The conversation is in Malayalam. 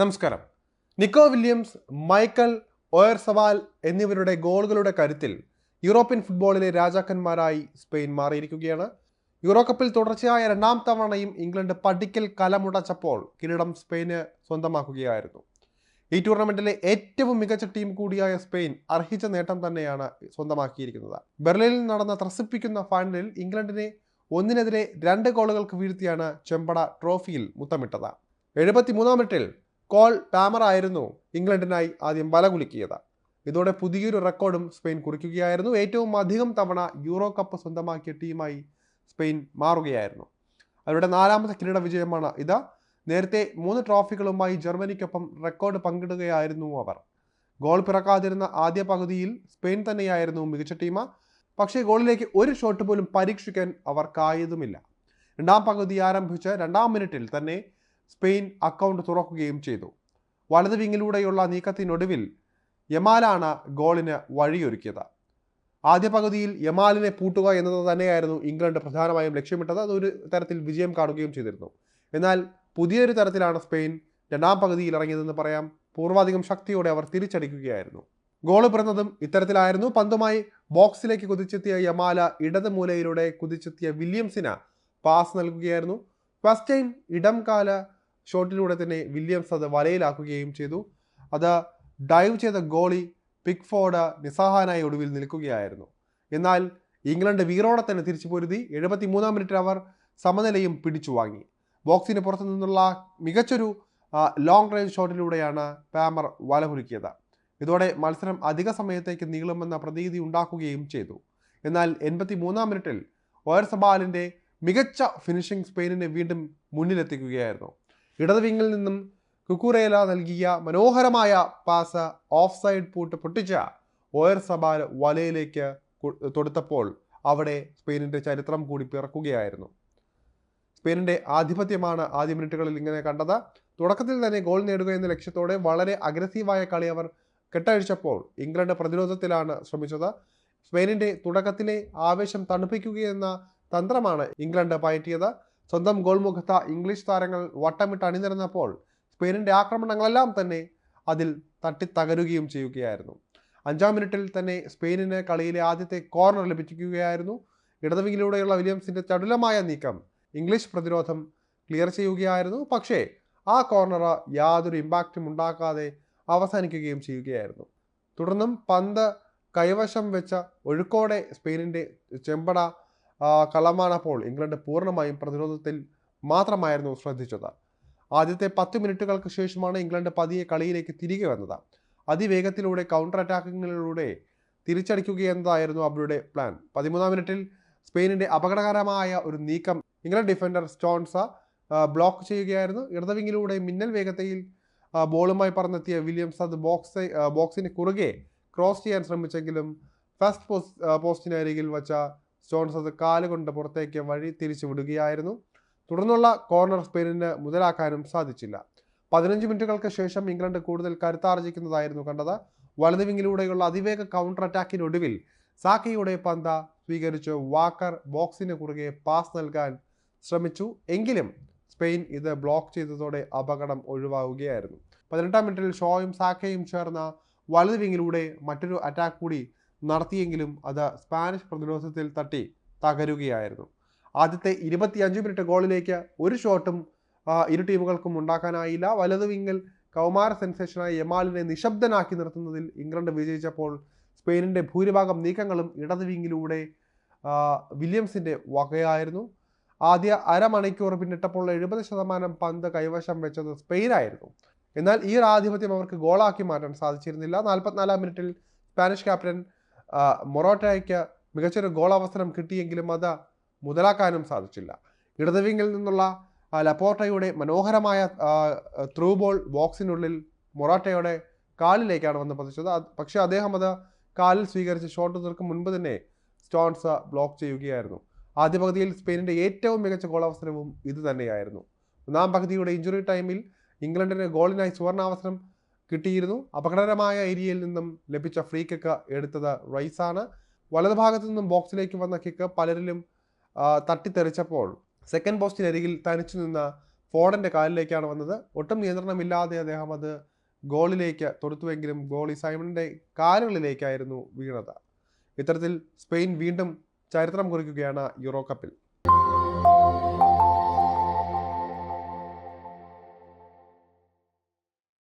നമസ്കാരം. Nico Williams Mikel Oyarzabal എന്നിവരുടെ ഗോളുകളുടെ കരുത്തിൽ യൂറോപ്യൻ ഫുട്ബോളിലെ രാജാക്കന്മാരായി സ്പെയിൻ മാറിയിരിക്കുകയാണ്. യൂറോ കപ്പിൽ തുടർച്ചയായ രണ്ടാം തവണയും ഇംഗ്ലണ്ട് പടിക്കൽ കലമുടച്ചപ്പോൾ കിരീടം സ്പെയിന് സ്വന്തമാക്കുകയായിരുന്നു. ഈ ടൂർണമെന്റിലെ ഏറ്റവും മികച്ച ടീം കൂടിയായ സ്പെയിൻ അർഹിച്ച നേട്ടം തന്നെയാണ് സ്വന്തമാക്കിയിരിക്കുന്നത്. ബെർലിനിൽ നടന്ന ത്രസിപ്പിക്കുന്ന ഫൈനലിൽ ഇംഗ്ലണ്ടിനെ ഒന്നിനെതിരെ രണ്ട് ഗോളുകൾക്ക് വീഴ്ത്തിയാണ് ചെമ്പട ട്രോഫിയിൽ മുത്തമിട്ടത്. എഴുപത്തിമൂന്നാം മിനിറ്റിൽ കോൾ പാമർ ആയിരുന്നു ഇംഗ്ലണ്ടിനായി ആദ്യം ബലകുലുക്കിയത് ഇതോടെ പുതിയൊരു റെക്കോർഡും സ്പെയിൻ കുറിക്കുകയായിരുന്നു. ഏറ്റവും അധികം തവണ യൂറോ കപ്പ് സ്വന്തമാക്കിയ ടീമായി സ്പെയിൻ മാറുകയായിരുന്നു. അവരുടെ നാലാമത്തെ കിരീട വിജയമാണ് ഇത്. നേരത്തെ മൂന്ന് ട്രോഫികളുമായി ജർമ്മനിക്കൊപ്പം റെക്കോർഡ് പങ്കിടുകയായിരുന്നു അവർ. ഗോൾ പിറക്കാതിരുന്ന ആദ്യ പകുതിയിൽ സ്പെയിൻ തന്നെയായിരുന്നു മികച്ച ടീം പക്ഷേ ഗോളിലേക്ക് ഒരു ഷോട്ട് പോലും പരീക്ഷിക്കാൻ അവർക്കായതുമില്ല. രണ്ടാം പകുതി ആരംഭിച്ച രണ്ടാം മിനിറ്റിൽ തന്നെ സ്പെയിൻ അക്കൗണ്ട് തുറക്കുകയും ചെയ്തു. വലത് വിങ്ങിലൂടെയുള്ള നീക്കത്തിനൊടുവിൽ യമാലാണ് ഗോളിന് വഴിയൊരുക്കിയത്. ആദ്യ പകുതിയിൽ യമാലിനെ പൂട്ടുക എന്നത് തന്നെയായിരുന്നു ഇംഗ്ലണ്ട് പ്രധാനമായും ലക്ഷ്യമിട്ടത്. അതൊരു തരത്തിൽ വിജയം കാണുകയും ചെയ്തിരുന്നു. എന്നാൽ പുതിയൊരു തരത്തിലാണ് സ്പെയിൻ രണ്ടാം പകുതിയിൽ ഇറങ്ങിയതെന്ന് പറയാം. പൂർവാധികം ശക്തിയോടെ അവർ തിരിച്ചടിക്കുകയായിരുന്നു. ഗോൾ പിറന്നതും ഇത്തരത്തിലായിരുന്നു. പന്തുമായി ബോക്സിലേക്ക് കുതിച്ചെത്തിയ യമാല ഇടത് മൂലയിലൂടെ കുതിച്ചെത്തിയ വില്യംസിന് പാസ് നൽകുകയായിരുന്നു. ഫസ്റ്റ് ടൈം ഇടം കാല ഷോട്ടിലൂടെ തന്നെ വില്യംസ് അത് വലയിലാക്കുകയും ചെയ്തു. അത് ഡൈവ് ചെയ്ത ഗോളി പിക്ഫോർഡ് നിസ്സഹാനായി ഒടുവിൽ നിൽക്കുകയായിരുന്നു. എന്നാൽ ഇംഗ്ലണ്ട് വീറോടെ തന്നെ തിരിച്ചു പൊരുതി. എഴുപത്തി മൂന്നാം മിനിറ്റിൽ അവർ സമനിലയും പിടിച്ചു വാങ്ങി. ബോക്സിന് പുറത്തു നിന്നുള്ള മികച്ചൊരു ലോങ് റേഞ്ച് ഷോട്ടിലൂടെയാണ് പാമർ വലകുലുക്കിയത്. ഇതോടെ മത്സരം അധിക സമയത്തേക്ക് നീളുമെന്ന പ്രതീതി ഉണ്ടാക്കുകയും ചെയ്തു. എന്നാൽ എൺപത്തി മൂന്നാം മിനിറ്റിൽ ഓയർസബാലിന്റെ മികച്ച ഫിനിഷിംഗ് സ്പെയിനിനെ വീണ്ടും മുന്നിലെത്തിക്കുകയായിരുന്നു. ഇടത് വിങ്ങിൽ നിന്നും കുക്കുറേല നൽകിയ മനോഹരമായ പാസ് ഓഫ് സൈഡ് പൂട്ട് പൊട്ടിച്ച ഓയർ സബാൽ വലയിലേക്ക് തൊടുത്തപ്പോൾ അവിടെ സ്പെയിനിന്റെ ചരിത്രം കൂടി പിറക്കുകയായിരുന്നു. സ്പെയിനിന്റെ ആധിപത്യമാണ് ആദ്യ മിനിറ്റുകളിൽ ഇങ്ങനെ കണ്ടത്. തുടക്കത്തിൽ തന്നെ ഗോൾ നേടുക എന്ന ലക്ഷ്യത്തോടെ വളരെ അഗ്രസീവായ കളി അവർ കെട്ടഴിച്ചപ്പോൾ ഇംഗ്ലണ്ട് പ്രതിരോധത്തിലാണ് ശ്രമിച്ചത്. സ്പെയിനിന്റെ തുടക്കത്തിലെ ആവേശം തണുപ്പിക്കുകയെന്ന തന്ത്രമാണ് ഇംഗ്ലണ്ട് പയറ്റിയത്. സ്വന്തം ഗോൾമുഖത്ത ഇംഗ്ലീഷ് താരങ്ങൾ വട്ടമിട്ട് അണിനിരന്നപ്പോൾ സ്പെയിനിന്റെ ആക്രമണങ്ങളെല്ലാം തന്നെ അതിൽ തട്ടിത്തകരുകയും ചെയ്യുകയായിരുന്നു. അഞ്ചാം മിനിറ്റിൽ തന്നെ സ്പെയിനിന് കളിയിലെ ആദ്യത്തെ കോർണർ ലഭിക്കുകയായിരുന്നു ഇടതുവിങ്ങിലൂടെയുള്ള വില്യംസിന്റെ ചടുലമായ നീക്കം ഇംഗ്ലീഷ് പ്രതിരോധം ക്ലിയർ ചെയ്യുകയായിരുന്നു. പക്ഷേ ആ കോർണർ യാതൊരു ഇമ്പാക്റ്റും ഉണ്ടാക്കാതെ അവസാനിക്കുകയും ചെയ്യുകയായിരുന്നു. തുടർന്നും പന്ത് കൈവശം വെച്ച ഒഴുക്കോടെ സ്പെയിനിന്റെ ചെമ്പട കളമാണപ്പോൾ ഇംഗ്ലണ്ട് പൂർണമായും പ്രതിരോധത്തിൽ മാത്രമായിരുന്നു ശ്രദ്ധിച്ചത്. ആദ്യത്തെ പത്ത് മിനിറ്റുകൾക്ക് ശേഷമാണ് ഇംഗ്ലണ്ട് പതിയെ കളിയിലേക്ക് തിരികെ വന്നത്. അതിവേഗത്തിലൂടെ കൗണ്ടർ അറ്റാക്കിങ്ങിലൂടെ തിരിച്ചടിക്കുകയെന്നതായിരുന്നു അവരുടെ പ്ലാൻ പതിമൂന്നാം മിനിറ്റിൽ സ്പെയിനിന്റെ അപകടകരമായ ഒരു നീക്കം ഇംഗ്ലണ്ട് ഡിഫൻഡർ സ്റ്റോൺസ ബ്ലോക്ക് ചെയ്യുകയായിരുന്നു. ഇടതുവിങ്ങിലൂടെ മിന്നൽ വേഗതയിൽ ബോളുമായി പറന്നെത്തിയ വില്യംസ് അത് ബോക്സ് ബോക്സിന് കുറുകെ ക്രോസ് ചെയ്യാൻ ശ്രമിച്ചെങ്കിലും ഫസ്റ്റ് പോസ്റ്റ് പോസ്റ്റിനരികിൽ വച്ച സ്റ്റോൺസ് അത് കാലുകൊണ്ട് പുറത്തേക്ക് വഴി തിരിച്ചു വിടുകയായിരുന്നു. തുടർന്നുള്ള കോർണർ സ്പെയിനിന് മുതലാക്കാനും സാധിച്ചില്ല. പതിനഞ്ച് മിനിറ്റുകൾക്ക് ശേഷം ഇംഗ്ലണ്ട് കൂടുതൽ കരുത്താർജിക്കുന്നതായിരുന്നു കണ്ടത്. വലത് വിങ്ങിലൂടെയുള്ള അതിവേഗ കൗണ്ടർ അറ്റാക്കിനൊടുവിൽ സാക്കിയുടെ പന്ത സ്വീകരിച്ച് വാക്കർ ബോക്സിന് കുറുകെ പാസ് നൽകാൻ ശ്രമിച്ചു. എങ്കിലും സ്പെയിൻ ഇത് ബ്ലോക്ക് ചെയ്തതോടെ അപകടം ഒഴിവാകുകയായിരുന്നു പതിനെട്ടാം മിനിറ്റിൽ ഷോയും സാക്കയും ചേർന്ന വലത് വിങ്ങിലൂടെ മറ്റൊരു അറ്റാക്ക് കൂടി നടത്തിയെങ്കിലും അത് സ്പാനിഷ് പ്രതിരോധത്തിൽ തട്ടി തകരുകയായിരുന്നു. ആദ്യത്തെ ഇരുപത്തിയഞ്ച് മിനിറ്റ് ഗോളിലേക്ക് ഒരു ഷോട്ടും ഇരു ടീമുകൾക്കും ഉണ്ടാക്കാനായില്ല. വലത് വിങ്ങിൽ കൗമാര സെൻസേഷനായ യമാലിനെ നിശബ്ദനാക്കി നിർത്തുന്നതിൽ ഇംഗ്ലണ്ട് വിജയിച്ചപ്പോൾ സ്പെയിനിന്റെ ഭൂരിഭാഗം നീക്കങ്ങളും ഇടത് വിങ്ങിലൂടെ വില്യംസിന്റെ വകയായിരുന്നു. ആദ്യ അരമണിക്കൂർ പിന്നിട്ടപ്പോൾ എഴുപത് ശതമാനം പന്ത് കൈവശം വെച്ചത് സ്പെയിനായിരുന്നു. എന്നാൽ ഈ ഒരു ആധിപത്യം അവർക്ക് ഗോളാക്കി മാറ്റാൻ സാധിച്ചിരുന്നില്ല. നാൽപ്പത്തിനാലാം മിനിറ്റിൽ സ്പാനിഷ് ക്യാപ്റ്റൻ മൊറോട്ടയ്ക്ക് മികച്ചൊരു ഗോൾ അവസരം കിട്ടിയെങ്കിലും അത് മുതലാക്കാനും സാധിച്ചില്ല. ഇടതുവിങ്ങിൽ നിന്നുള്ള ലപ്പോർട്ടയുടെ മനോഹരമായ ത്രൂ ബോൾ ബോക്സിനുള്ളിൽ മൊറാട്ടയുടെ കാലിലേക്കാണ് വന്ന് പതിച്ചത്. പക്ഷേ അദ്ദേഹം അത് കാലിൽ സ്വീകരിച്ച് ഷോട്ട് തീർക്കും മുൻപ് തന്നെ സ്റ്റോൺസ് ബ്ലോക്ക് ചെയ്യുകയായിരുന്നു. ആദ്യ പകുതിയിൽ സ്പെയിനിന്റെ ഏറ്റവും മികച്ച ഗോൾ അവസരവും ഇത് തന്നെയായിരുന്നു. ഒന്നാം പകുതിയുടെ ഇഞ്ചുറി ടൈമിൽ ഇംഗ്ലണ്ടിന് ഗോളിനായി സുവർണാവസരം കിട്ടിയിരുന്നു. അപകടകരമായ ഏരിയയിൽ നിന്നും ലഭിച്ച ഫ്രീ കിക്ക് എടുത്തത് റൈസാണ് വലതുഭാഗത്തു നിന്നും ബോക്സിലേക്ക് വന്ന കിക്ക് പലരിലും തട്ടിത്തെറിച്ചപ്പോൾ സെക്കൻഡ് പോസ്റ്റിനരികിൽ തനിച്ചു നിന്ന ഫോഡന്റെ കാലിലേക്കാണ് വന്നത്. ഒട്ടും നിയന്ത്രണമില്ലാതെ അദ്ദേഹം അത് ഗോളിലേക്ക് തൊടുത്തുവെങ്കിലും ഗോളി സൈമണിന്റെ കാലുകളിലേക്കായിരുന്നു വീണത്. ഇത്തരത്തിൽ സ്പെയിൻ വീണ്ടും ചരിത്രം കുറിക്കുകയാണ് യൂറോ കപ്പിൽ.